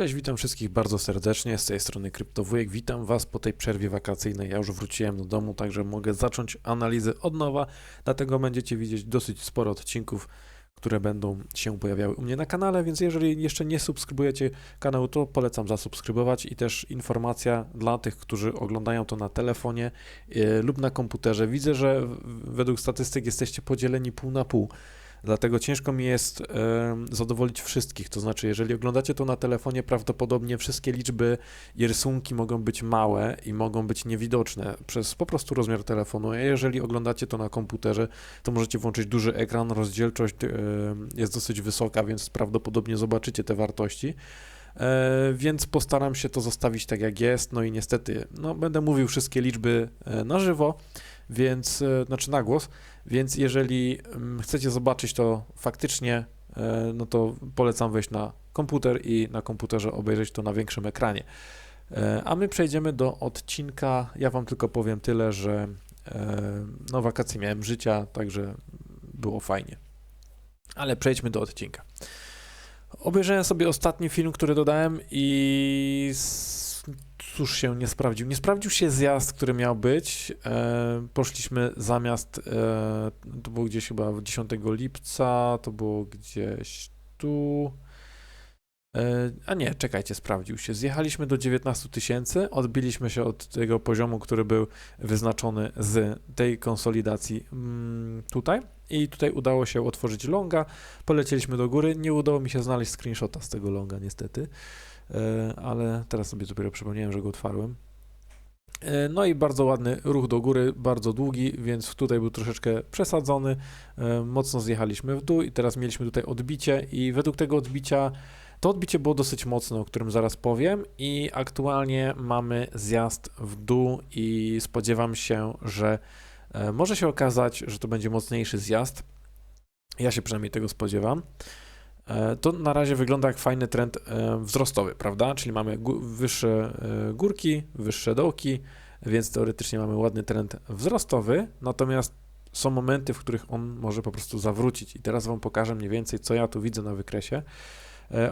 Cześć, witam wszystkich bardzo serdecznie. Z tej strony Kryptowujek. Witam Was po tej przerwie wakacyjnej. Ja już wróciłem do domu, także mogę zacząć analizę od nowa. Dlatego będziecie widzieć dosyć sporo odcinków, które będą się pojawiały u mnie na kanale. Więc jeżeli jeszcze nie subskrybujecie kanału, to polecam zasubskrybować. I też informacja dla tych, którzy oglądają to na telefonie e, lub na komputerze. Widzę, że według statystyk jesteście podzieleni pół na pół. Dlatego ciężko mi jest em, zadowolić wszystkich. To znaczy, jeżeli oglądacie to na telefonie, prawdopodobnie wszystkie liczby i rysunki mogą być małe i mogą być niewidoczne przez po prostu rozmiar telefonu. A jeżeli oglądacie to na komputerze, to możecie włączyć duży ekran, rozdzielczość em, jest dosyć wysoka, więc prawdopodobnie zobaczycie te wartości. E, więc postaram się to zostawić tak jak jest. No i niestety, no, będę mówił wszystkie liczby e, na żywo, więc e, znaczy na głos. Więc jeżeli mm, chcecie zobaczyć to faktycznie, e, no to polecam wejść na komputer i na komputerze obejrzeć to na większym ekranie. E, A my przejdziemy do odcinka. Ja Wam tylko powiem tyle, że e, no wakacje miałem życia, także było fajnie. Ale przejdźmy do odcinka. Obejrzałem sobie ostatni film, który dodałem i cóż się nie sprawdził. Nie sprawdził się zjazd, który miał być. E, poszliśmy zamiast, e, to było gdzieś chyba 10 lipca, to było gdzieś tu. E, a nie, czekajcie, sprawdził się. Zjechaliśmy do 19 tysięcy, odbiliśmy się od tego poziomu, który był wyznaczony z tej konsolidacji mm, tutaj. I tutaj udało się otworzyć longa, polecieliśmy do góry. Nie udało mi się znaleźć screenshota z tego longa, niestety. E, ale teraz sobie dopiero przypomniałem, że go otwarłem. E, No i bardzo ładny ruch do góry, bardzo długi, więc tutaj był troszeczkę przesadzony. E, Mocno zjechaliśmy w dół i teraz mieliśmy tutaj odbicie i według tego odbicia to odbicie było dosyć mocne, o którym zaraz powiem i aktualnie mamy zjazd w dół i spodziewam się, że może się okazać, że to będzie mocniejszy zjazd. Ja się przynajmniej tego spodziewam. E, To na razie wygląda jak fajny trend e, wzrostowy, prawda? Czyli mamy wyższe e, górki, wyższe dołki, więc teoretycznie mamy ładny trend wzrostowy, natomiast są momenty, w których on może po prostu zawrócić. I teraz Wam pokażę mniej więcej, co ja tu widzę na wykresie.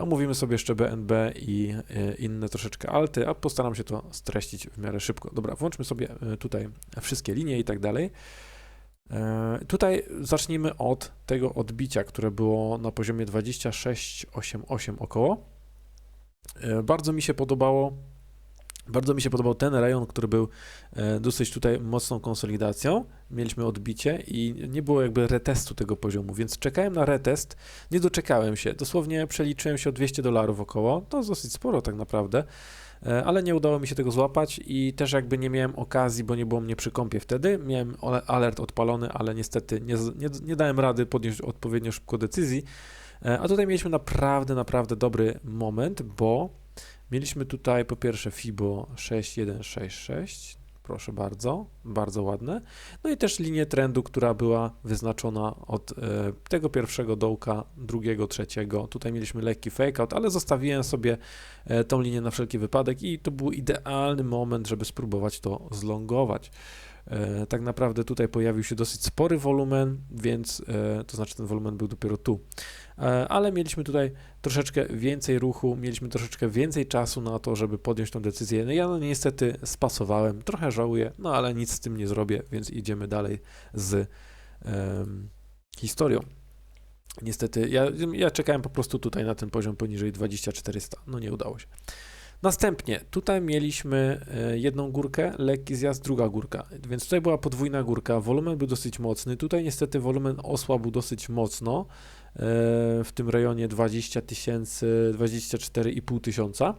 Omówimy sobie jeszcze BNB i inne troszeczkę alty, a postaram się to streścić w miarę szybko. Dobra, włączmy sobie tutaj wszystkie linie i tak dalej. E, Tutaj zacznijmy od tego odbicia, które było na poziomie 26,88 około. E, Bardzo mi się podobało. Bardzo mi się podobał ten rejon, który był e, dosyć tutaj mocną konsolidacją. Mieliśmy odbicie i nie było jakby retestu tego poziomu, więc czekałem na retest. Nie doczekałem się. Dosłownie przeliczyłem się o 200 dolarów około. To dosyć sporo tak naprawdę e, ale nie udało mi się tego złapać i też jakby nie miałem okazji, bo nie było mnie przy kąpie wtedy. Miałem alert odpalony, ale niestety nie, nie, nie dałem rady podjąć odpowiednio szybko decyzji. E, A tutaj mieliśmy naprawdę, naprawdę dobry moment, bo mieliśmy tutaj po pierwsze FIBO 6166, proszę bardzo, bardzo ładne. No i też linię trendu, która była wyznaczona od e, tego pierwszego dołka, drugiego, trzeciego. Tutaj mieliśmy lekki fake out, ale zostawiłem sobie e, tą linię na wszelki wypadek i to był idealny moment, żeby spróbować to zlongować. E, Tak naprawdę tutaj pojawił się dosyć spory wolumen, więc to znaczy ten wolumen był dopiero tu. Ale mieliśmy tutaj troszeczkę więcej ruchu, mieliśmy troszeczkę więcej czasu na to, żeby podjąć tą decyzję. No ja no niestety spasowałem, trochę żałuję, no ale nic z tym nie zrobię, więc idziemy dalej z em, historią. Niestety, ja, ja czekałem po prostu tutaj na ten poziom poniżej 2400. No nie udało się. Następnie tutaj mieliśmy e, jedną górkę, lekki zjazd, druga górka. Więc tutaj była podwójna górka. Wolumen był dosyć mocny. Tutaj niestety wolumen osłabł dosyć mocno. E, W tym rejonie 20 tysięcy, 24,5 tysiąca.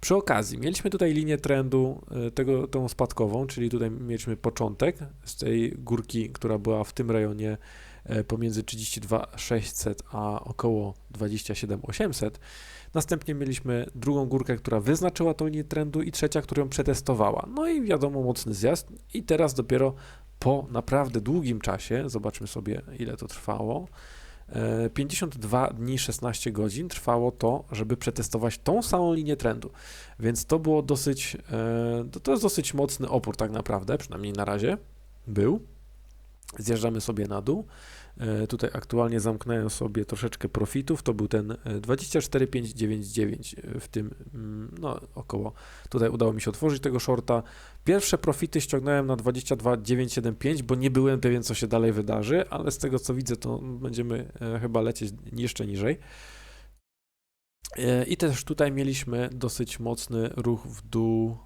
Przy okazji, mieliśmy tutaj linię trendu, e, tego, tą spadkową, czyli tutaj mieliśmy początek z tej górki, która była w tym rejonie e, pomiędzy 32 600 a około 27 800. Następnie mieliśmy drugą górkę, która wyznaczyła tą linię trendu i trzecia, która ją przetestowała. No i wiadomo, mocny zjazd. I teraz dopiero po naprawdę długim czasie, zobaczmy sobie ile to trwało, 52 dni 16 godzin trwało to, żeby przetestować tą samą linię trendu. Więc to było dosyć, e, to jest dosyć mocny opór tak naprawdę, przynajmniej na razie był. Zjeżdżamy sobie na dół. E, Tutaj aktualnie zamknąłem sobie troszeczkę profitów. To był ten e, 24599 e, w tym, mm, no około. Tutaj udało mi się otworzyć tego shorta. Pierwsze profity ściągnąłem na 22975, bo nie byłem pewien, co się dalej wydarzy, ale z tego co widzę, to będziemy e, chyba lecieć jeszcze niżej. E, I też tutaj mieliśmy dosyć mocny ruch w dół.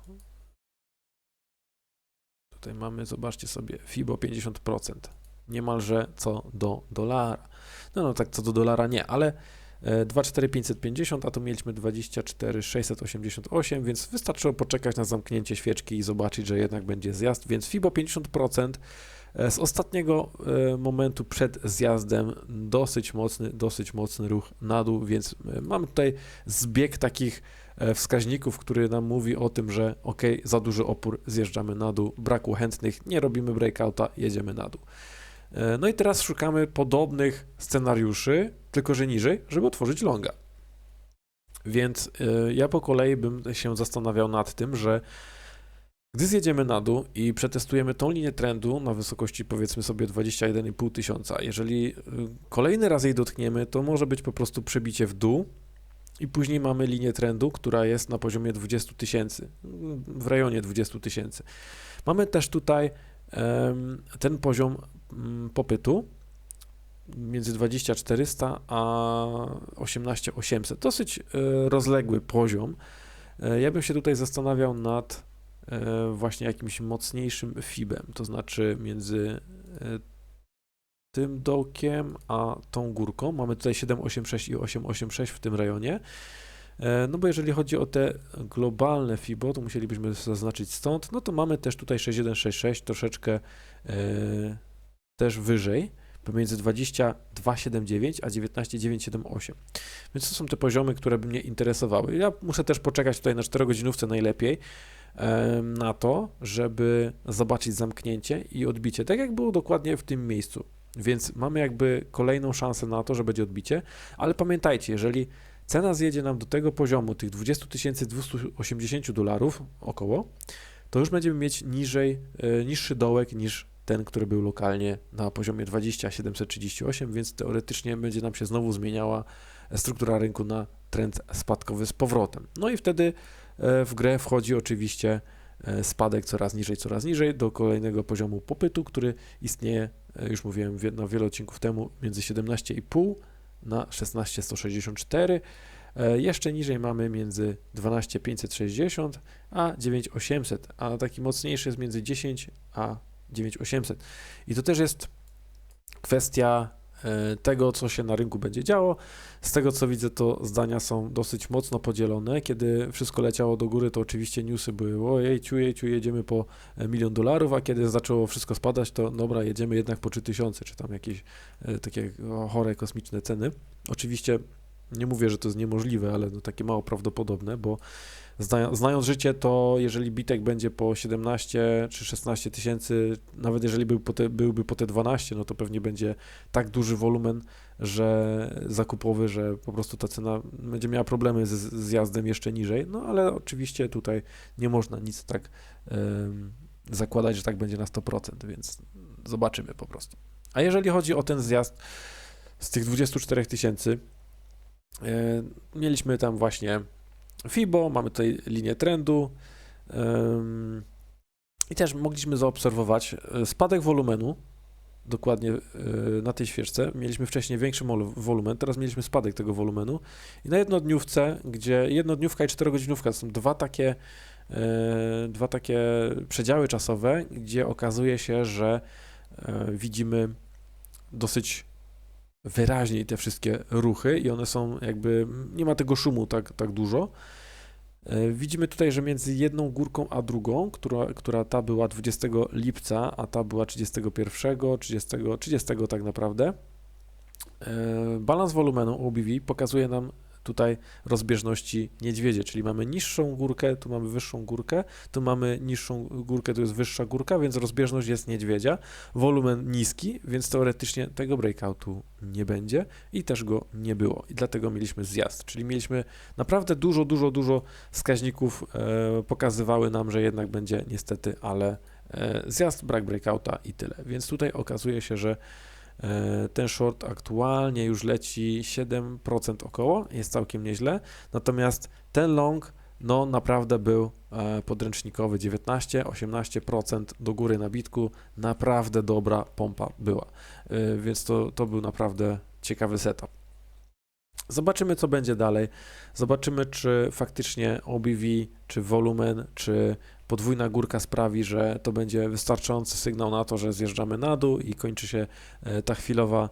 Tutaj mamy, zobaczcie sobie, FIBO 50%. Niemalże co do dolara. No, no tak, co do dolara nie, ale e, 24550, a tu mieliśmy 24688, więc wystarczyło poczekać na zamknięcie świeczki i zobaczyć, że jednak będzie zjazd, więc FIBO 50%. E, Z ostatniego e, momentu przed zjazdem dosyć mocny, dosyć mocny ruch na dół, więc e, mamy tutaj zbieg takich e, wskaźników, który nam mówi o tym, że ok, za duży opór, zjeżdżamy na dół, braku chętnych, nie robimy breakouta, jedziemy na dół. E, No i teraz szukamy podobnych scenariuszy, tylko że niżej, żeby otworzyć longa. Więc e, ja po kolei bym się zastanawiał nad tym, że gdy zjedziemy na dół i przetestujemy tą linię trendu na wysokości powiedzmy sobie 21,5 tysiąca, jeżeli y, kolejny raz jej dotkniemy, to może być po prostu przebicie w dół i później mamy linię trendu, która jest na poziomie 20 tysięcy, w rejonie 20 tysięcy. Mamy też tutaj ten poziom mm, popytu między 20400 a 18800. Dosyć e, rozległy poziom. E, Ja bym się tutaj zastanawiał nad e, właśnie jakimś mocniejszym FIBem, to znaczy między tym dołkiem a tą górką. Mamy tutaj 786 i 886 w tym rejonie. E, No bo jeżeli chodzi o te globalne FIBO, to musielibyśmy zaznaczyć stąd. No to mamy też tutaj 6166, troszeczkę e, też wyżej, pomiędzy 22,79 a 19,978. Więc to są te poziomy, które by mnie interesowały. Ja muszę też poczekać tutaj na 4 godzinówce najlepiej em, na to, żeby zobaczyć zamknięcie i odbicie, tak jak było dokładnie w tym miejscu. Więc mamy jakby kolejną szansę na to, że będzie odbicie, ale pamiętajcie, jeżeli cena zjedzie nam do tego poziomu, tych 20 280 dolarów około, to już będziemy mieć niżej, e, niższy dołek niż ten, który był lokalnie na poziomie 20 738, więc teoretycznie będzie nam się znowu zmieniała struktura rynku na trend spadkowy z powrotem. No i wtedy e, w grę wchodzi oczywiście e, spadek coraz niżej, coraz niżej do kolejnego poziomu popytu, który istnieje, już mówiłem na wiele odcinków temu, między 17,5 na 16,164. E, Jeszcze niżej mamy między 12,560 a 9,800, a taki mocniejszy jest między 10 a 9800. I to też jest kwestia tego, co się na rynku będzie działo. Z tego, co widzę, to zdania są dosyć mocno podzielone. Kiedy wszystko leciało do góry, to oczywiście newsy były ojej, ciu, ciu, jedziemy po e, milion dolarów, a kiedy zaczęło wszystko spadać, to dobra, jedziemy jednak po 3000, czy tam jakieś e, takie chore, kosmiczne ceny. Oczywiście nie mówię, że to jest niemożliwe, ale no takie mało prawdopodobne, bo zna, znając życie, to jeżeli bitek będzie po 17 czy 16 tysięcy, nawet jeżeli był po te, byłby po te 12, no to pewnie będzie tak duży wolumen, że zakupowy, że po prostu ta cena będzie miała problemy z, z zjazdem jeszcze niżej. No ale oczywiście tutaj nie można nic tak em, zakładać, że tak będzie na 100%, więc zobaczymy po prostu. A jeżeli chodzi o ten zjazd z tych 24 tysięcy, e, mieliśmy tam właśnie FIBO, mamy tutaj linię trendu i też mogliśmy zaobserwować e, spadek wolumenu dokładnie e, na tej świeczce. Mieliśmy wcześniej większy wolumen, teraz mieliśmy spadek tego wolumenu i na jednodniówce, gdzie jednodniówka i czterogodzinówka są dwa takie e, dwa takie przedziały czasowe, gdzie okazuje się, że widzimy dosyć wyraźniej te wszystkie ruchy i one są jakby, nie ma tego szumu tak, tak dużo. E, Widzimy tutaj, że między jedną górką a drugą, która, która ta była 20 lipca, a ta była 31, 30, 30 tak naprawdę, e, balans wolumenu OBV pokazuje nam tutaj rozbieżności niedźwiedzie, czyli mamy niższą górkę, tu mamy wyższą górkę, tu mamy niższą górkę, tu jest wyższa górka, więc rozbieżność jest niedźwiedzia, wolumen niski, więc teoretycznie tego breakoutu nie będzie i też go nie było. I dlatego mieliśmy zjazd, czyli mieliśmy naprawdę dużo, dużo, dużo wskaźników e, pokazywały nam, że jednak będzie niestety, ale e, zjazd, brak breakouta i tyle. Więc tutaj okazuje się, że ten short aktualnie już leci 7% około, jest całkiem nieźle, natomiast ten long no naprawdę był e, podręcznikowy 19-18% do góry na bitku, naprawdę dobra pompa była, E, więc to, to był naprawdę ciekawy setup. Zobaczymy, co będzie dalej. Zobaczymy, czy faktycznie OBV, czy wolumen, czy podwójna górka sprawi, że to będzie wystarczający sygnał na to, że zjeżdżamy na dół i kończy się e, ta chwilowa,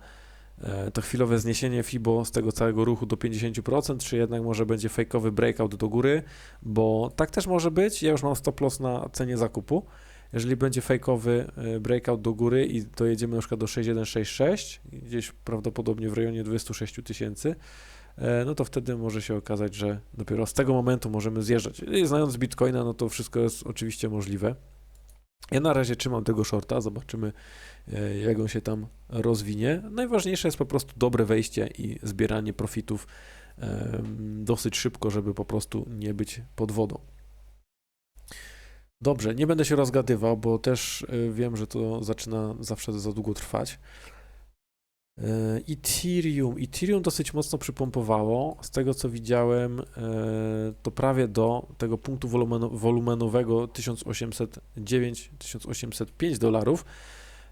e, to chwilowe zniesienie FIBO z tego całego ruchu do 50%, czy jednak może będzie fejkowy breakout do góry, bo tak też może być. Ja już mam stop loss na cenie zakupu. Jeżeli będzie fejkowy e, breakout do góry i dojedziemy na przykład do 6166, gdzieś prawdopodobnie w rejonie 26 tysięcy, no to wtedy może się okazać, że dopiero z tego momentu możemy zjeżdżać. I znając Bitcoina, no to wszystko jest oczywiście możliwe. Ja na razie trzymam tego shorta, zobaczymy e, jak on się tam rozwinie. Najważniejsze jest po prostu dobre wejście i zbieranie profitów em, dosyć szybko, żeby po prostu nie być pod wodą. Dobrze, nie będę się rozgadywał, bo też wiem, że to zaczyna zawsze za długo trwać. Y, Ethereum. Ethereum dosyć mocno przypompowało. Z tego co widziałem, y, to prawie do tego punktu wolumenu, wolumenowego 1809-1805 dolarów.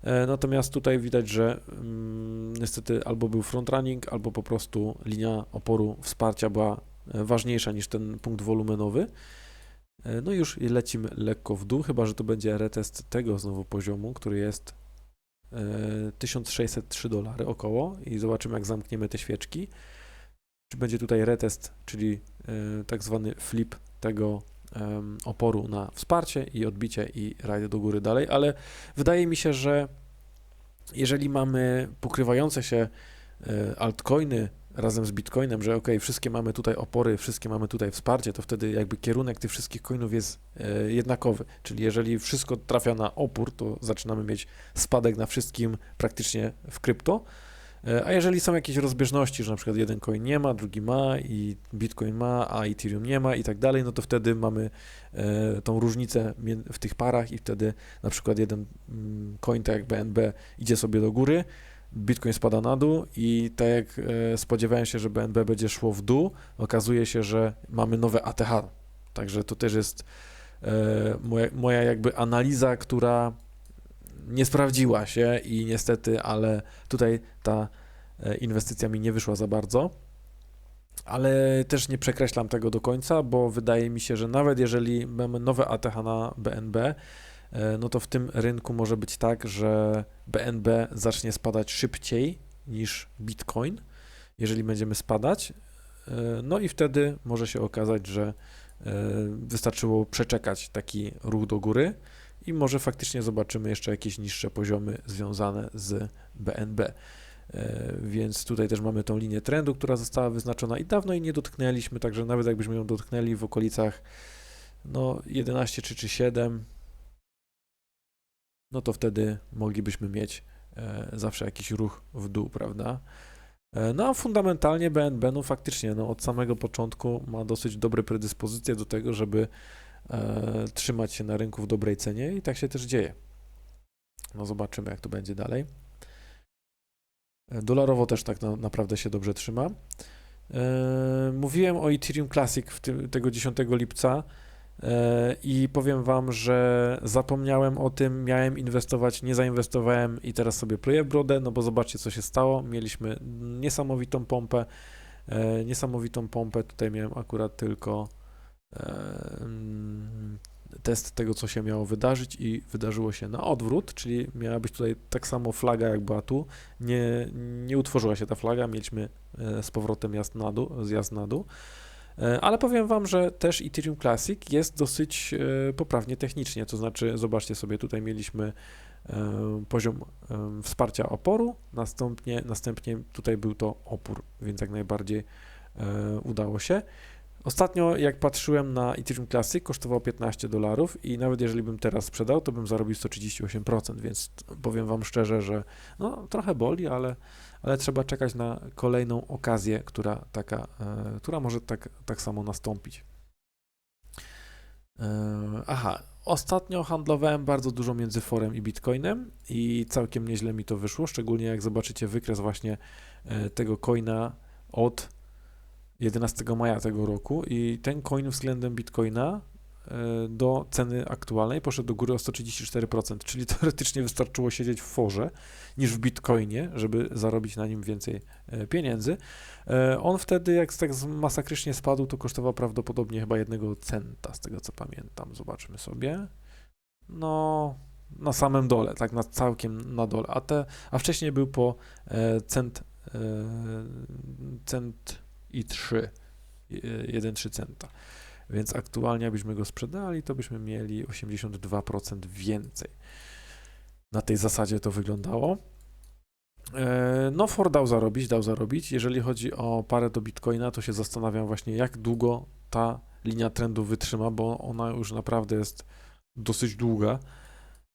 E, Natomiast tutaj widać, że mm, niestety albo był frontrunning, albo po prostu linia oporu wsparcia była e, ważniejsza niż ten punkt wolumenowy. E, No i już lecimy lekko w dół, chyba że to będzie retest tego znowu poziomu, który jest e, 1603 dolary około i zobaczymy jak zamkniemy te świeczki. Czy będzie tutaj retest, czyli e, tak zwany flip tego oporu na wsparcie i odbicie i rajd do góry dalej, ale wydaje mi się, że jeżeli mamy pokrywające się e, altcoiny razem z Bitcoinem, że ok, wszystkie mamy tutaj opory, wszystkie mamy tutaj wsparcie, to wtedy jakby kierunek tych wszystkich coinów jest e, jednakowy. Czyli jeżeli wszystko trafia na opór, to zaczynamy mieć spadek na wszystkim praktycznie w krypto. E, A jeżeli są jakieś rozbieżności, że na przykład jeden coin nie ma, drugi ma i Bitcoin ma, a Ethereum nie ma i tak dalej, no to wtedy mamy e, tą różnicę w tych parach i wtedy na przykład jeden mm, coin, tak jak BNB, idzie sobie do góry, Bitcoin spada na dół i tak jak e, spodziewałem się, że BNB będzie szło w dół, okazuje się, że mamy nowe ATH. Także to też jest e, moja, moja jakby analiza, która nie sprawdziła się i niestety, ale tutaj ta e, inwestycja mi nie wyszła za bardzo. Ale też nie przekreślam tego do końca, bo wydaje mi się, że nawet jeżeli mamy nowe ATH na BNB, no to w tym rynku może być tak, że BNB zacznie spadać szybciej niż Bitcoin, jeżeli będziemy spadać. E, No i wtedy może się okazać, że e, wystarczyło przeczekać taki ruch do góry i może faktycznie zobaczymy jeszcze jakieś niższe poziomy związane z BNB. E, Więc tutaj też mamy tą linię trendu, która została wyznaczona i dawno jej nie dotknęliśmy, także nawet jakbyśmy ją dotknęli w okolicach no 11 czy, czy 7, no to wtedy moglibyśmy mieć e, zawsze jakiś ruch w dół, prawda? E, No a fundamentalnie BNB, no faktycznie, no od samego początku ma dosyć dobre predyspozycje do tego, żeby e, trzymać się na rynku w dobrej cenie i tak się też dzieje. No zobaczymy, jak to będzie dalej. Dolarowo też tak na, naprawdę się dobrze trzyma. Mówiłem o Ethereum Classic w tym, tego 10 lipca i powiem Wam, że zapomniałem o tym, miałem inwestować, nie zainwestowałem i teraz sobie pluję w brodę, no bo zobaczcie co się stało. Mieliśmy niesamowitą pompę, e, niesamowitą pompę, tutaj miałem akurat tylko e, mm, test tego, co się miało wydarzyć i wydarzyło się na odwrót, czyli miała być tutaj tak samo flaga, jak była tu. Nie, nie utworzyła się ta flaga, mieliśmy e, z powrotem jazd na dół, zjazd na dół. E, Ale powiem Wam, że też Ethereum Classic jest dosyć e, poprawnie technicznie, to znaczy zobaczcie sobie, tutaj mieliśmy e, poziom wsparcia oporu, następnie, następnie tutaj był to opór, więc jak najbardziej udało się. Ostatnio, jak patrzyłem na Ethereum Classic, kosztował 15 dolarów i nawet jeżeli bym teraz sprzedał, to bym zarobił 138%, więc powiem Wam szczerze, że no, trochę boli, ale, ale trzeba czekać na kolejną okazję, która, taka, e, która może tak, tak samo nastąpić. E, aha, Ostatnio handlowałem bardzo dużo między forem i bitcoinem i całkiem nieźle mi to wyszło, szczególnie jak zobaczycie wykres właśnie e, tego coina od 11 maja tego roku i ten coin względem bitcoina e, do ceny aktualnej poszedł do góry o 134%, czyli teoretycznie wystarczyło siedzieć w forze niż w bitcoinie, żeby zarobić na nim więcej e, pieniędzy. E, On wtedy, jak tak masakrycznie spadł, to kosztował prawdopodobnie chyba jednego centa, z tego co pamiętam. Zobaczmy sobie. No, na samym dole, tak na całkiem na dole. A, te, a wcześniej był po cent, cent i 3, 1,3 centa. Więc aktualnie, jakbyśmy go sprzedali, to byśmy mieli 82% więcej. Na tej zasadzie to wyglądało. E, No, Ford dał zarobić, dał zarobić. Jeżeli chodzi o parę do Bitcoina, to się zastanawiam właśnie, jak długo ta linia trendu wytrzyma, bo ona już naprawdę jest dosyć długa.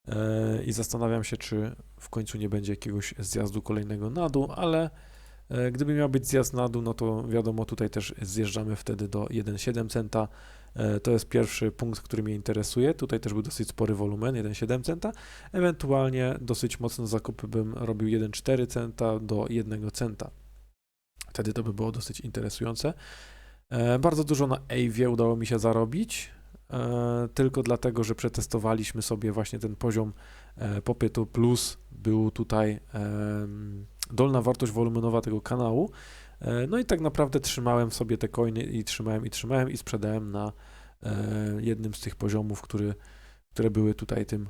E, I zastanawiam się, czy w końcu nie będzie jakiegoś zjazdu kolejnego na dół, ale e, gdyby miał być zjazd na dół, no to wiadomo, tutaj też zjeżdżamy wtedy do 1,7 centa. E, To jest pierwszy punkt, który mnie interesuje. Tutaj też był dosyć spory wolumen, 1,7 centa. Ewentualnie dosyć mocne zakupy bym robił 1,4 centa do 1 centa. Wtedy to by było dosyć interesujące. E, Bardzo dużo na Awie udało mi się zarobić, e, tylko dlatego, że przetestowaliśmy sobie właśnie ten poziom e, popytu, plus był tutaj dolna wartość wolumenowa tego kanału. E, No i tak naprawdę trzymałem sobie te coiny i trzymałem i trzymałem i sprzedałem na e, jednym z tych poziomów, który, które były tutaj tym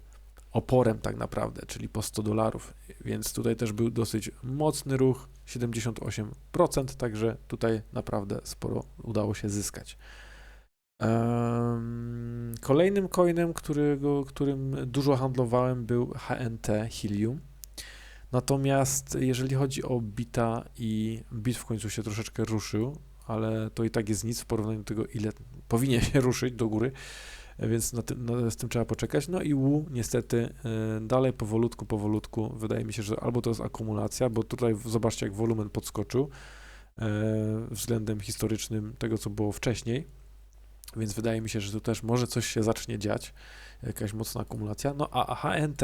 oporem tak naprawdę, czyli po 100 dolarów. Więc tutaj też był dosyć mocny ruch, 78%, także tutaj naprawdę sporo udało się zyskać. Kolejnym coinem, którego, którym dużo handlowałem, był HNT Helium. Natomiast jeżeli chodzi o Bita i Bit w końcu się troszeczkę ruszył, ale to i tak jest nic w porównaniu do tego, ile powinien się ruszyć do góry, więc na tym, na, z tym trzeba poczekać. No i Wu niestety y, dalej powolutku, powolutku, wydaje mi się, że albo to jest akumulacja, bo tutaj zobaczcie jak wolumen podskoczył y, względem historycznym tego, co było wcześniej, więc wydaje mi się, że tu też może coś się zacznie dziać, jakaś mocna akumulacja. No a HNT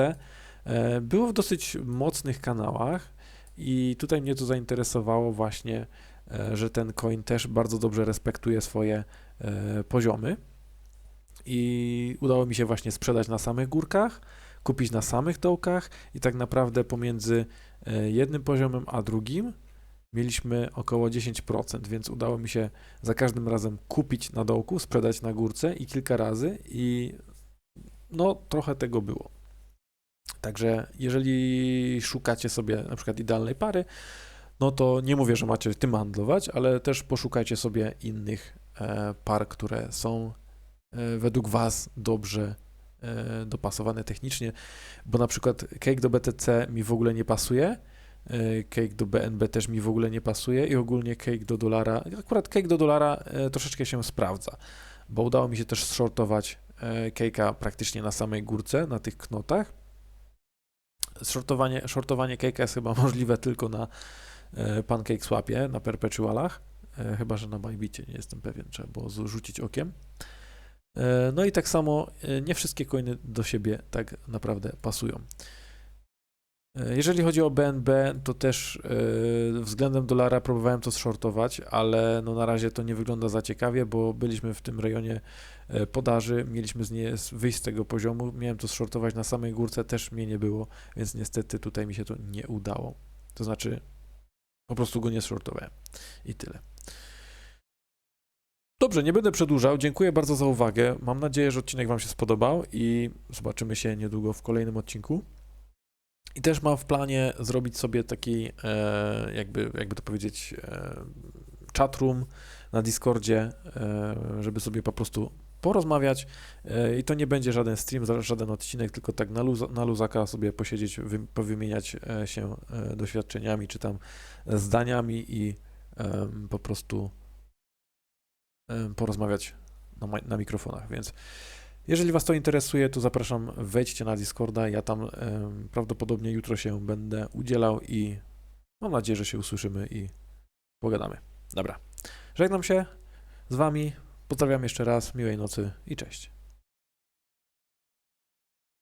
było w dosyć mocnych kanałach i tutaj mnie to zainteresowało właśnie, e, że ten coin też bardzo dobrze respektuje swoje e, poziomy i udało mi się właśnie sprzedać na samych górkach, kupić na samych dołkach i tak naprawdę pomiędzy e, jednym poziomem a drugim mieliśmy około 10%, więc udało mi się za każdym razem kupić na dołku, sprzedać na górce i kilka razy i no trochę tego było. Także jeżeli szukacie sobie na przykład idealnej pary, no to nie mówię, że macie tym handlować, ale też poszukajcie sobie innych e, par, które są e, według Was dobrze e, dopasowane technicznie, bo na przykład cake do BTC mi w ogóle nie pasuje, cake do BNB też mi w ogóle nie pasuje i ogólnie cake do dolara, akurat cake do dolara troszeczkę się sprawdza, bo udało mi się też shortować cake'a praktycznie na samej górce, na tych knotach. Shortowanie, shortowanie cake'a jest chyba możliwe tylko na e, Pancake Swapie, na perpetualach, e, chyba że na Bybicie, nie jestem pewien, trzeba było rzucić okiem. E, No i tak samo nie wszystkie coiny do siebie tak naprawdę pasują. E, Jeżeli chodzi o BNB, to też e, względem dolara próbowałem to shortować, ale no na razie to nie wygląda za ciekawie, bo byliśmy w tym rejonie e, podaży, mieliśmy z- wyjść z tego poziomu, miałem to shortować na samej górce, też mnie nie było, więc niestety tutaj mi się to nie udało. To znaczy, po prostu go nie shortowałem i tyle. Dobrze, nie będę przedłużał. Dziękuję bardzo za uwagę. Mam nadzieję, że odcinek Wam się spodobał i zobaczymy się niedługo w kolejnym odcinku. I też mam w planie zrobić sobie taki, e, jakby, jakby to powiedzieć, e, chatroom na Discordzie, e, żeby sobie po prostu porozmawiać. I to nie będzie żaden stream, żaden odcinek, tylko tak na, luz, na luzaka sobie posiedzieć, wy, powymieniać się doświadczeniami czy tam zdaniami i po prostu porozmawiać na, na mikrofonach. Więc jeżeli Was to interesuje, to zapraszam, wejdźcie na Discorda. Ja tam prawdopodobnie jutro się będę udzielał i mam nadzieję, że się usłyszymy i pogadamy. Dobra. Żegnam się z Wami. Pozdrawiam jeszcze raz. Miłej nocy i cześć.